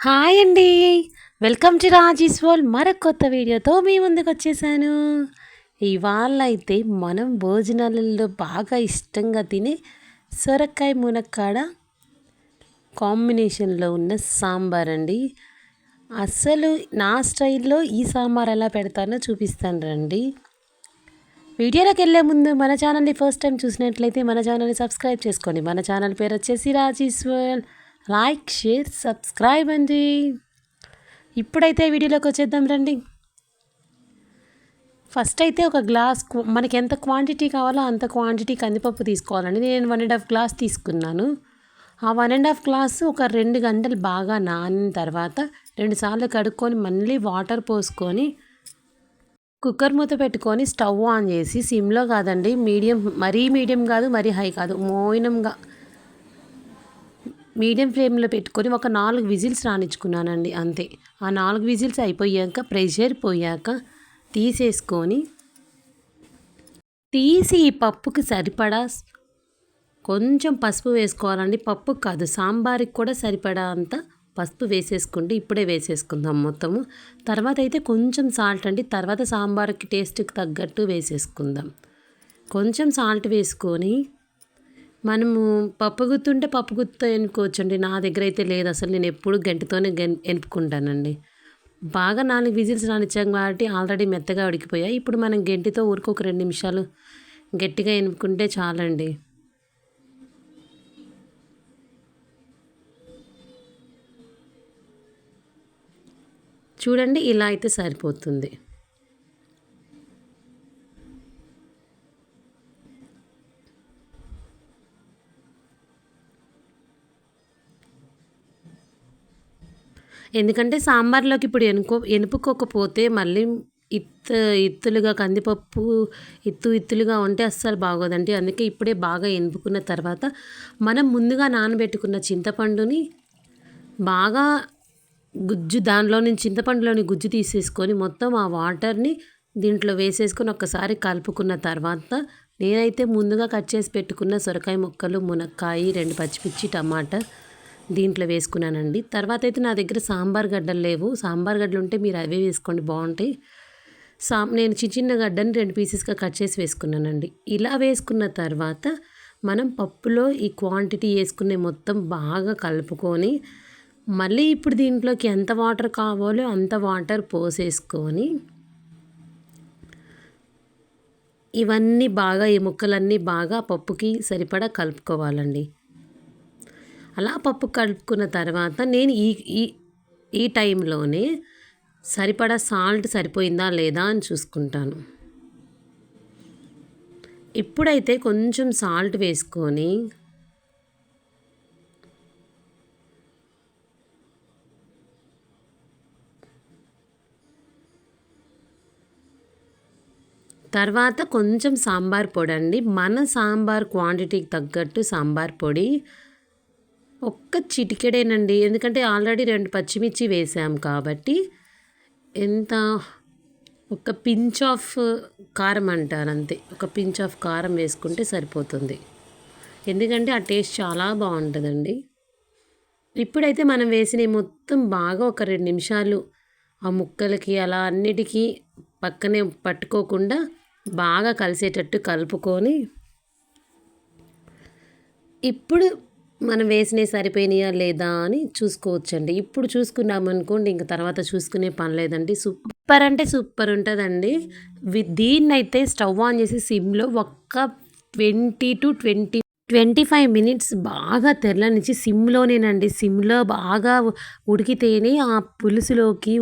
Hi అండి. Welcome to Raji's world. మరొక కొత్త వీడియోతో మీ ముందుకు వచ్చేసాను. ఇవాళ అయితే మనం భోజనాలలో బాగా ఇష్టంగా తినే సొరకాయ మునక్కాడ కాంబినేషన్లో ఉన్న సాంబార్ అండి. అసలు నా స్టైల్లో ఈ సాంబార్ ఎలా పెడతానో చూపిస్తాను రండి. వీడియోలోకి వెళ్ళే ముందు మన ఛానల్ని ఫస్ట్ టైం చూసినట్లయితే మన ఛానల్ని సబ్స్క్రైబ్ చేసుకోండి. మన ఛానల్ పేరు వచ్చేసి Raji's world. Like share subscribe అండి. ఇప్పుడైతే వీడియోలోకి వచ్చేద్దాం రండి. ఫస్ట్ అయితే ఒక గ్లాస్ మనకి ఎంత క్వాంటిటీ కావాలో అంత క్వాంటిటీ కందిపప్పు తీసుకోవాలండి. నేను వన్ అండ్ హాఫ్ గ్లాస్ తీసుకున్నాను. ఆ వన్ అండ్ హాఫ్ గ్లాస్ ఒక రెండు గంటలు బాగా నానిన తర్వాత రెండుసార్లు కడుక్కొని మళ్ళీ వాటర్ పోసుకొని కుక్కర్ మూత పెట్టుకొని స్టవ్ ఆన్ చేసి సిమ్లో కాదండి మీడియం మరీ మీడియం కాదు మరీ హై కాదు మోయినంగా మీడియం ఫ్లేమ్లో పెట్టుకొని ఒక నాలుగు విజిల్స్ రాణించుకున్నానండి అంతే. ఆ నాలుగు విజిల్స్ అయిపోయాక ప్రెషర్ పోయాక తీసేసుకొని తీసి ఈ పప్పుకి సరిపడా కొంచెం పసుపు వేసుకోవాలండి. పప్పు కాదు సాంబార్కి కూడా సరిపడా అంత పసుపు వేసేసుకుంటే ఇప్పుడే వేసేసుకుందాం మొత్తము. తర్వాత అయితే కొంచెం సాల్ట్ అండి తర్వాత సాంబార్కి టేస్ట్కి తగ్గట్టు వేసేసుకుందాం. కొంచెం సాల్ట్ వేసుకొని మనము పప్పు గుత్తుంటే పప్పు గుత్తో ఎనుకోవచ్చండి. నా దగ్గర అయితే లేదు. అసలు నేను ఎప్పుడు గంటతోనే ఎనుపుకుంటానండి. బాగా నాలుగు విజిల్స్ రానిచ్చాం కాబట్టి ఆల్రెడీ మెత్తగా ఉడికిపోయాయి. ఇప్పుడు మనం గంటితో ఊరికి ఒక రెండు నిమిషాలు గట్టిగా ఎనుపుకుంటే చాలండి. చూడండి ఇలా అయితే సరిపోతుంది. ఎందుకంటే సాంబార్లోకి ఇప్పుడు ఎనుకో ఎనుపుకోకపోతే మళ్ళీ ఇత్ ఇత్తులుగా కందిపప్పు ఇత్తు ఇత్తులుగా ఉంటే అస్సలు బాగోదండి. అందుకే ఇప్పుడే బాగా ఎనుపుకున్న తర్వాత మనం ముందుగా నానబెట్టుకున్న చింతపండుని బాగా గుజ్జు దానిలో నుంచి చింతపండులోని గుజ్జు తీసేసుకొని మొత్తం ఆ వాటర్ని దీంట్లో వేసేసుకొని ఒక్కసారి కలుపుకున్న తర్వాత నేనైతే ముందుగా కట్ చేసి పెట్టుకున్న సొరకాయ ముక్కలు మునక్కాయ రెండు పచ్చిమిర్చి టమాటా దీంట్లో వేసుకున్నానండి. తర్వాత అయితే నా దగ్గర సాంబార్ గడ్డలు లేవు. సాంబార్ గడ్డలు ఉంటే మీరు అవే వేసుకోండి బాగుంటాయి. సా నేను చిన్న చిన్న గడ్డని రెండు పీసెస్గా కట్ చేసి వేసుకున్నానండి. ఇలా వేసుకున్న తర్వాత మనం పప్పులో ఈ క్వాంటిటీ వేసుకునే మొత్తం బాగా కలుపుకొని మళ్ళీ ఇప్పుడు దీంట్లోకి ఎంత వాటర్ కావాలో అంత వాటర్ పోసేసుకొని ఇవన్నీ బాగా ఈ ముక్కలన్నీ బాగా పప్పుకి సరిపడా కలుపుకోవాలండి. అలా పప్పు కలుపుకున్న తర్వాత నేను ఈ ఈ ఈ టైంలోనే సరిపడా సాల్ట్ సరిపోయిందా లేదా అని చూసుకుంటాను. ఇప్పుడైతే కొంచెం సాల్ట్ వేసుకొని తర్వాత కొంచెం సాంబార్ పొడి అండి. మన సాంబార్ క్వాంటిటీకి తగ్గట్టు సాంబార్ పొడి ఒక్క చిటికెడేనండి. ఎందుకంటే ఆల్రెడీ రెండు పచ్చిమిర్చి వేసాం కాబట్టి ఎంత ఒక పించ్ ఆఫ్ కారం అంటారు అంతే. ఒక పించ్ ఆఫ్ కారం వేసుకుంటే సరిపోతుంది. ఎందుకంటే ఆ టేస్ట్ చాలా బాగుంటుందండి. ఇప్పుడైతే మనం వేసిన మొత్తం బాగా ఒక రెండు నిమిషాలు ఆ ముక్కలకి అలా అన్నిటికీ పక్కనే పట్టుకోకుండా బాగా కలిసేటట్టు కలుపుకొని ఇప్పుడు మనం వేసినవి సరిపోయినాయా లేదా అని చూసుకోవచ్చండి. ఇప్పుడు చూసుకున్నామనుకోండి ఇంక తర్వాత చూసుకునే పని లేదండి. సూపర్ అంటే సూపర్ ఉంటుందండి. దీన్నైతే స్టవ్ ఆన్ చేసి సిమ్లో ఒక్క twenty to twenty twenty five minutes బాగా తెరలనిచ్చి సిమ్లోనేనండి. సిమ్లో బాగా ఉడికితేనే ఆ పులుసులోకి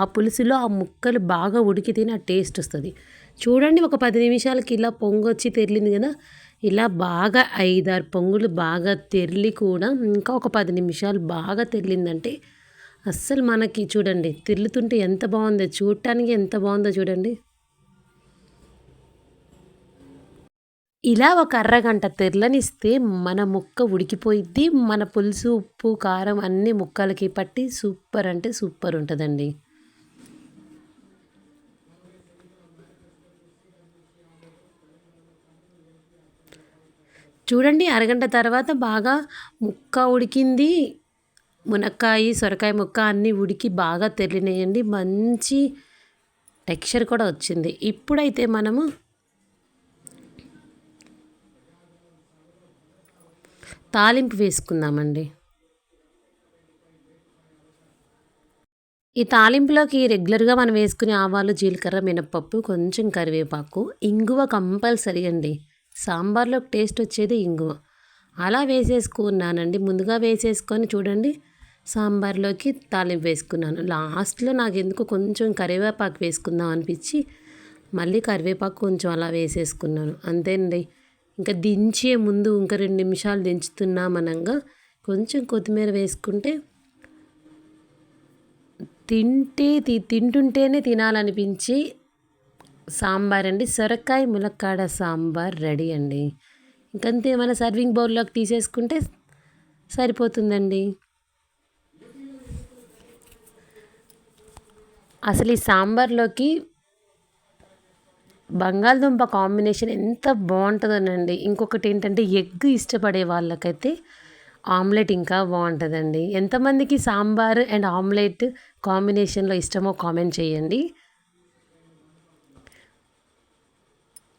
ఆ పులుసులో ఆ ముక్కలు బాగా ఉడికితేనే ఆ టేస్ట్ వస్తుంది. చూడండి ఒక పది నిమిషాలకి ఇలా పొంగొచ్చి తెరిలింది కదా ఇలా బాగా ఐదారు పొంగులు బాగా తెరిలి కూడా ఇంకా ఒక పది నిమిషాలు బాగా తెరిలిందంటే అస్సలు మనకి చూడండి తిరుగుతుంటే ఎంత బాగుందో చూడటానికి ఎంత బాగుందో చూడండి. ఇలా ఒక అరగంట తెరలనిస్తే మన ముక్క ఉడికిపోయిద్ది మన పులుసు ఉప్పు కారం అన్ని ముక్కలకి పట్టి సూపర్ అంటే సూపర్ ఉంటుందండి. చూడండి అరగంట తర్వాత బాగా ముక్క ఉడికింది. మునక్కాయ సొరకాయ ముక్క అన్నీ ఉడికి బాగా తెరినాయండి మంచి టెక్స్చర్ కూడా వచ్చింది. ఇప్పుడైతే మనము తాలింపు వేసుకుందామండి. ఈ తాలింపులోకి రెగ్యులర్గా మనం వేసుకునే ఆవాలు జీలకర్ర మినపప్పు కొంచెం కరివేపాకు ఇంగువ కంపల్సరీ అండి. సాంబార్లో టేస్ట్ వచ్చేది ఇంగువ. అలా వేసేసుకున్నానండి. ముందుగా వేసేసుకొని చూడండి. సాంబార్లోకి తాలింపు వేసుకున్నాను. లాస్ట్లో నాకు ఎందుకు కొంచెం కరివేపాకు వేసుకుందాం అనిపించి మళ్ళీ కరివేపాకు కొంచెం అలా వేసేసుకున్నాను. అంతేనండి. ఇంకా దించే ముందు ఇంకా రెండు నిమిషాలు దించుతున్నామనంగా కొంచెం కొత్తిమీర వేసుకుంటే తింటే తింటుంటేనే తినాలనిపించి సాంబార్ అండి. సొరకాయ ములక్కాడ సాంబార్ రెడీ అండి. ఇంకంతే మన సర్వింగ్ బౌల్లోకి తీసేసుకుంటే సరిపోతుందండి. అసలు ఈ సాంబార్లోకి బంగాళదుంప కాంబినేషన్ ఎంత బాగుంటుందోనండి. ఇంకొకటి ఏంటంటే ఎగ్ ఇష్టపడే వాళ్ళకైతే ఆమ్లెట్ ఇంకా బాగుంటుందండి. ఎంతమందికి సాంబార్ అండ్ ఆమ్లెట్ కాంబినేషన్లో ఇష్టమో కామెంట్ చేయండి.